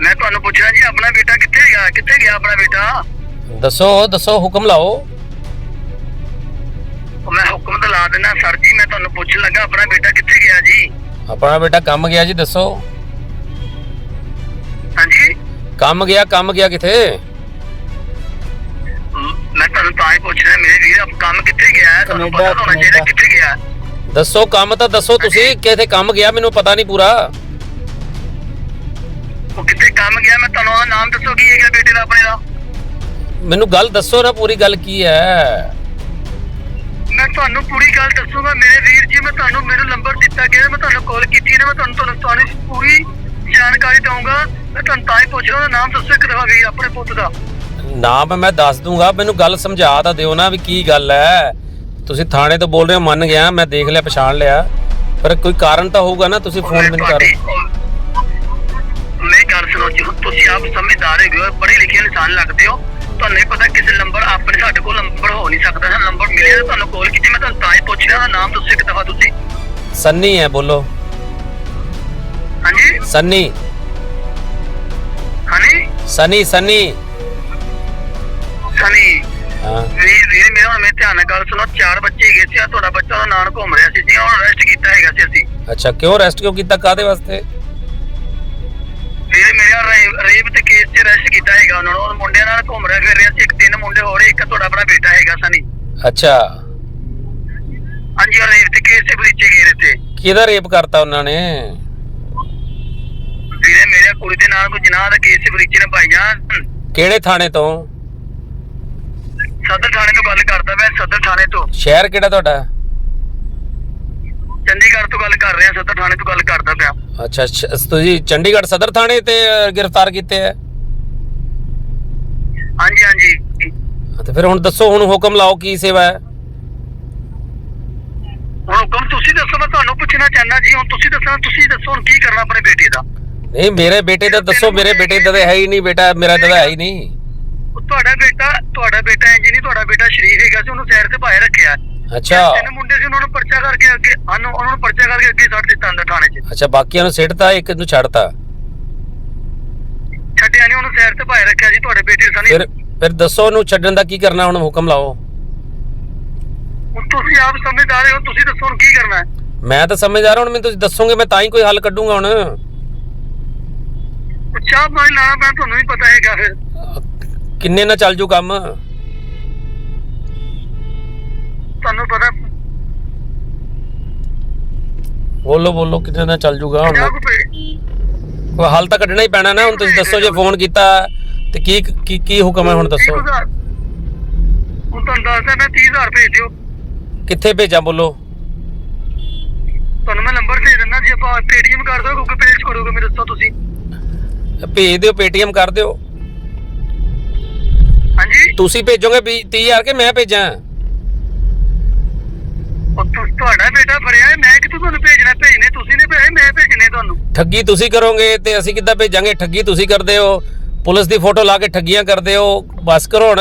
ਮੈਂ ਤੁਹਾਨੂੰ ਪੁੱਛਿਆ ਜੀ ਆਪਣਾ ਬੇਟਾ ਕਿੱਥੇ ਗਿਆ? ਕਿੱਥੇ ਗਿਆ ਆਪਣਾ ਬੇਟਾ? ਦੱਸੋ ਦੱਸੋ ਹੁਕਮ ਲਾਓ। ਉਹ ਮੈਂ ਹੁਕਮ ਤਾਂ ਲਾ ਦੇਣਾ ਸਰ ਜੀ ਮੈਂ ਤੁਹਾਨੂੰ ਪੁੱਛਣ ਲੱਗਾ ਆਪਣਾ ਬੇਟਾ ਕਿੱਥੇ ਗਿਆ ਜੀ? ਆਪਣਾ ਬੇਟਾ ਕੰਮ ਗਿਆ ਜੀ ਦੱਸੋ। ਹਾਂਜੀ? ਕੰਮ ਗਿਆ ਕੰਮ ਗਿਆ ਕਿਥੇ? ਮ- ਮੈਂ ਤੁਹਾਨੂੰ ਤਾਂ ਹੀ ਪੁੱਛ ਰਿਹਾ ਮੇਰੇ ਵੀਰ ਆਪ ਕੰਮ ਕਿੱਥੇ ਗਿਆ? ਹੈ? ਤੁਹਾਨੂੰ ਪਤਾ ਤਾਂ ਹੋਣਾ ਚਾਹੀਦਾ ਕੈਨੇਡਾ। ਕਿੱਥੇ ਗਿਆ। ਹੈ। ਦੱਸੋ ਕੰਮ ਤਾਂ ਦੱਸੋ ਤੁਸੀਂ ਕਿਥੇ ਕੰਮ ਗਿਆ ਮੈਨੂੰ ਪਤਾ ਨਹੀਂ ਪੂਰਾ। ਉਹ ਕਿੱਥੇ ਕੰਮ ਗਿਆ? ਮੈਂ ਤੁਹਾਨੂੰ ਉਹਦਾ ਨਾਮ ਦੱਸੋ ਕੀ ਹੈਗਾ ਬੇਟੇ ਦਾ ਆਪਣੇ ਦਾ? ਮੈਨੂੰ ਗੱਲ ਦੱਸੋ ਨਾ ਪੂਰੀ ਗੱਲ ਕੀ ਹੈ? ਮੈਂ ਤੁਹਾਨੂੰ ਪੂਰੀ ਗੱਲ ਦੱਸੂਗਾ ਮੇਰੇ ਵੀਰ ਜੀ ਮੈਂ ਤੁਹਾਨੂੰ ਮੈਨੂੰ ਨੰਬਰ ਦਿੱਤਾ ਗਿਆ ਮੈਂ ਤੁਹਾਨੂੰ ਕਾਲ ਕੀਤੀ ਨੇ ਮੈਂ ਤੁਹਾਨੂੰ ਤੁਹਾਨੂੰ ਤੁਹਾਨੂੰ ਪੂਰੀ ਜਾਣਕਾਰੀ ਦਊਂਗਾ। ਮੈਂ ਤੁਹਾਨੂੰ ਤਾਂ ਹੀ ਪੁੱਛ ਰਿਹਾ ਨਾਮ ਦੱਸੋ ਇੱਕ ਦਫਾ ਵੀ ਆਪਣੇ ਪੁੱਤ ਦਾ। ਨਾਮ ਮੈਂ ਦੱਸ ਦੂੰਗਾ ਮੈਨੂੰ ਗੱਲ ਸਮਝਾ ਤਾਂ ਦਿਓ ਨਾ ਵੀ ਕੀ ਗੱਲ ਹੈ। ਤੁਸੀਂ ਥਾਣੇ ਤੋਂ ਬੋਲ ਰਹੇ ਹੋ ਮੰਨ ਗਿਆ ਮੈਂ ਦੇਖ ਲਿਆ ਪਛਾਣ ਲਿਆ। ਪਰ ਕੋਈ ਕਾਰਨ ਤਾਂ ਹੋਊਗਾ ਨਾ ਤੁਸੀਂ ਫੋਨ ਮੈਨੂੰ ਕਰ ਤੁਸੀਂ ਆਪ ਸਮਝਦਾਰ ਹੈਗੇ ਹੋ ਪੜ੍ਹੇ ਲਿਖੇ ਇਨਸਾਨ ਲੱਗਦੇ ਹੋ ਤੁਹਾਨੂੰ ਨਹੀਂ ਪਤਾ ਕਿਸੇ ਨੰਬਰ ਆਪਣੇ ਸਾਡੇ ਕੋਲ ਨੰਬਰ ਹੋ ਨਹੀਂ ਸਕਦਾ ਨੰਬਰ ਮਿਲਿਆ ਤਾਂ ਤੁਹਾਨੂੰ ਕਾਲ ਕੀਤੀ ਮੈਂ ਤੁਹਾਨੂੰ ਤਾਂ ਹੀ ਪੁੱਛ ਰਿਹਾ ਨਾਮ ਦੱਸੋ ਇੱਕ ਦਫਾ ਤੁਸੀਂ। ਸੰਨੀ ਹੈ ਬੋਲੋ। ਹਾਂਜੀ? ਸੰਨੀ। ਹਾਂਜੀ? ਸਨੀ ਸਨੀ। ਸਨੀ। ਹਾਂ। ਵੀਰ ਵੀਰ ਮੇਰਾ ਮੈਂ ਧਿਆਨ ਨਾਲ ਗੱਲ ਸੁਣੋ ਚਾਰ ਬੱਚੇ ਹੈਗੇ ਸੀ ਆ ਤੁਹਾਡਾ ਬੱਚਾ ਉਹਦਾ ਨਾਮ ਘੁੰਮ ਰਿਹਾ ਸੀ ਜੀ ਹੁਣ ਅਰੈਸਟ ਕੀਤਾ ਹੈਗਾ ਸੀ ਅਸੀਂ। ਅੱਛਾ ਕਿਉਂ ਅਰੈਸਟ ਕਿਉਂ ਕੀਤਾ ਕਾਦੇ ਵਾਸਤੇ? ਰੇਪ ਤੇ ਕੇਸ 'ਚ ਅਰੈਸਟ ਕੀਤਾ ਹੈਗਾ ਉਹਨਾਂ ਨੂੰ। ਉਹ ਮੁੰਡਿਆਂ ਨਾਲ ਘੁੰਮ ਰਿਹਾ ਫਿਰ ਰਿਹਾ ਸੀ। ਇੱਕ ਤਿੰਨ ਮੁੰਡੇ ਹੋਰ ਇੱਕ ਤੁਹਾਡਾ ਆਪਣਾ ਬੇਟਾ ਹੈਗਾ ਸਨੀ। ਅੱਛਾ। ਹਾਂਜੀ ਉਹ ਰੇਪ ਤੇ ਕੇਸ 'ਚ ਬਰੀਚੇ ਗਏ ਨੇ ਤੇ ਕਿਹਦਾ ਰੇਪ ਕਰਤਾ ਉਹਨਾਂ ਨੇ? ਵੀਰੇ ਮੇਰੇ ਕੁੜੀ ਦੇ ਨਾਲ ਕੋਈ ਜਨਾਹ ਦਾ ਕੇਸ 'ਚ ਬਰੀਚੇ ਨੇ ਜਾਨ ਕਿਹੜੇ ਥਾਣੇ ਤੋਂ? ਸਦਰ ਥਾਣੇ ਤੋਂ ਗੱਲ ਕਰਦਾ ਮੈਂ ਸਦਰ ਥਾਣੇ ਤੋਂ। ਸ਼ਹਿਰ ਕਿਹੜਾ ਤੁਹਾਡਾ? ਚੰਡੀਗੜ੍ਹ ਤੋਂ ਗੱਲ ਕਰ ਰਿਹਾ ਸਦਰ ਥਾਣੇ ਤੋਂ ਗੱਲ ਕਰਦਾ ਪਿਆ। ਅੱਛਾ ਸ਼- ਤੁਸੀਂ ਚੰਡੀਗੜ੍ਹ ਸਦਰ ਥਾਣੇ ਤੇ ਅ, ਗ੍ਰਿਫਤਾਰ ਕੀਤੇ ਆ? ਹਾਂਜੀ ਹਾਂਜੀ। ਤੇ ਫਿਰ ਹੁਣ ਦੱਸੋ ਹੁਣ ਹੁਕਮ ਲਾਓ ਕੀ ਸੇਵਾ ਹੈ? ਹੁਣ ਹੁਕਮ ਤੁਸੀਂ ਦੱਸੋ ਮੈਂ ਤੁਹਾਨੂੰ ਪੁੱਛਣਾ ਚਾਹੁੰਦਾ ਜੀ ਹੁਣ ਤੁਸੀਂ ਦੱਸਣਾ ਤੁਸੀਂ ਦੱਸੋ ਹੁਣ ਕੀ ਕਰਨਾ ਆਪਣੇ ਬੇਟੇ ਦਾ। ਨਹੀਂ ਮੇਰੇ ਬੇਟੇ ਦਾ ਦੱਸੋ ਮੇਰੇ ਬੇਟੇ ਦਾ ਤਾਂ ਹੈ ਹੀ ਨਹੀਂ ਬੇਟਾ ਮੇਰਾ ਤਾਂ ਹੈ ਹੀ ਨਹੀਂ। ਤੁਹਾਡਾ ਬੇਟਾ ਤੁਹਾਡਾ ਬੇਟਾ ਇੰਜ ਨਹੀਂ ਤੁਹਾਡਾ ਬੇਟਾ ਸ਼ਰੀਫ ਹੈਗਾ ਸੀ ਉਹਨੂੰ ਸਾਈਡ ਤੇ ਪਾਏ ਰੱਖਿਆ। ਅੱਛਾ। ਤਿੰਨ ਮੁੰਡੇ ਸੀ ਉਹਨਾਂ ਨੂੰ ਪਰਚਾ ਕਰਕੇ ਅੱਗੇ ਉਹਨੂੰ ਨੂੰ ਪਰਚਾ ਕਰਕੇ ਅੱਗੇ ਛੱਡ ਦਿੱਤਾ ਅੰਦਰ ਥਾਣੇ 'ਚ। ਅੱਛਾ ਬਾਕੀਆਂ ਨੂੰ ਸਿੱਟਤਾ ਇੱਕ ਨੂੰ ਛੱਡਤਾ? ਛੱਡਿਆ ਨਹੀਂ ਉਹਨੂੰ ਸਾਈਡ ਤੇ ਪਾਏ ਰੱਖਿਆ ਜੀ ਤੁਹਾਡੇ ਬੇਟੇ ਸਨੀ ਫਿਰ ਫਿਰ ਦੱਸੋ ਉਹਨੂੰ ਛੱਡਣ ਦਾ ਕੀ ਕਰਨਾ ਹੁਣ ਹੁਕਮ ਲਾਓ। ਹੁਣ ਤੁਸੀਂ ਆਪ ਸਮਝਦਾਰ ਹੋ ਤੁਸੀਂ ਦੱਸੋ ਹੁਣ ਕੀ ਕਰਨਾ ਹੈ। ਮੈਂ ਤਾਂ ਸਮਝਦਾਰ ਹਾਂ, ਹੁਣ ਮੈਨੂੰ ਤੁਸੀਂ ਦੱਸੋਗੇ ਮੈਂ ਤਾਂ ਹੀ ਕੋਈ ਹੱਲ ਕੱਢੂੰਗਾ ਹੁਣ। ਚਾਹ ਪਾਣੀ ਲਾਣਾ ਪੈਣਾ ਤੁਹਾਨੂੰ ਵੀ ਪਤਾ ਹੈਗਾ ਫਿਰ। ਕਿੰਨੇ ਨਾਲ ਚੱਲ ਜੂ ਕੰਮ? ਤੁਹਾਨੂੰ ਪਤਾ ਬੋਲੋ ਬੋਲੋ ਕਿੰਨੇ ਨਾਲ ਚੱਲ ਜੂਗਾ ਹੁਣ? ਪੇ ਕੋਈ ਹੱਲ ਤਾਂ ਕੱਢਣਾ ਹੀ ਪੈਣਾ ਨਾ ਹੁਣ ਤੁਸੀਂ ਦੱਸੋ ਜੇ ਫੋਨ ਕੀਤਾ ਤੇ ਕੀ ਕੀ ਕੀ ਹੁਕਮ ਹੈ ਹੁਣ ਦੱਸੋ। ਹੁਣ ਤੁਹਾਨੂੰ ਦੱਸਦਾ ਮੈਂ 30000 ਭੇਜ ਦਿਓ। ਕਿੱਥੇ ਭੇਜਾਂ ਬੋਲੋ। ਤੁਹਾਨੂੰ ਮੈਂ ਨੰਬਰ ਭੇਜ ਦਿੰਦਾ ਜੀ ਆਪਾਂ ਪੇਟੀਐਮ ਕਰ ਦਿਓ ਗੂਗਲ ਪੇ ਕਰੋਗੇ ਮੇਰੇ ਦੱਸੋ ਤੁਸੀਂ। ਭੇਜ ਦਿਓ ਪੇਟੀਐਮ ਕਰ ਦਿਓ। ਹਾਂਜੀ? ਤੁਸੀਂ ਭੇਜੋਗੇ 30000 ਕਿ ਮੈਂ ਭੇਜਾਂ? ਤੁਹਾਡਾ ਬੇਟਾ ਫੜਿਆ ਮੈਂ ਕਿੱਥੋਂ ਤੁਹਾਨੂੰ ਭੇਜਣਾ? ਭੇਜਨੇ ਤੁਸੀਂ ਨੇ ਭੇਜੇ ਮੈਂ ਭੇਜਨੇ ਤੁਹਾਨੂੰ। ਠੱਗੀ ਤੁਸੀਂ ਕਰੋਗੇ ਤੇ ਅਸੀਂ ਕਿੱਦਾਂ ਭੇਜਾਂਗੇ? ਠੱਗੀ ਤੁਸੀਂ ਕਰਦੇ ਹੋ। ਪੁਲਿਸ ਦੀ ਫੋਟੋ ਲਾ ਕੇ ਠੱਗੀਆਂ ਕਰਦੇ ਹੋ। ਬਸ ਕਰੋ ਹੁਣ।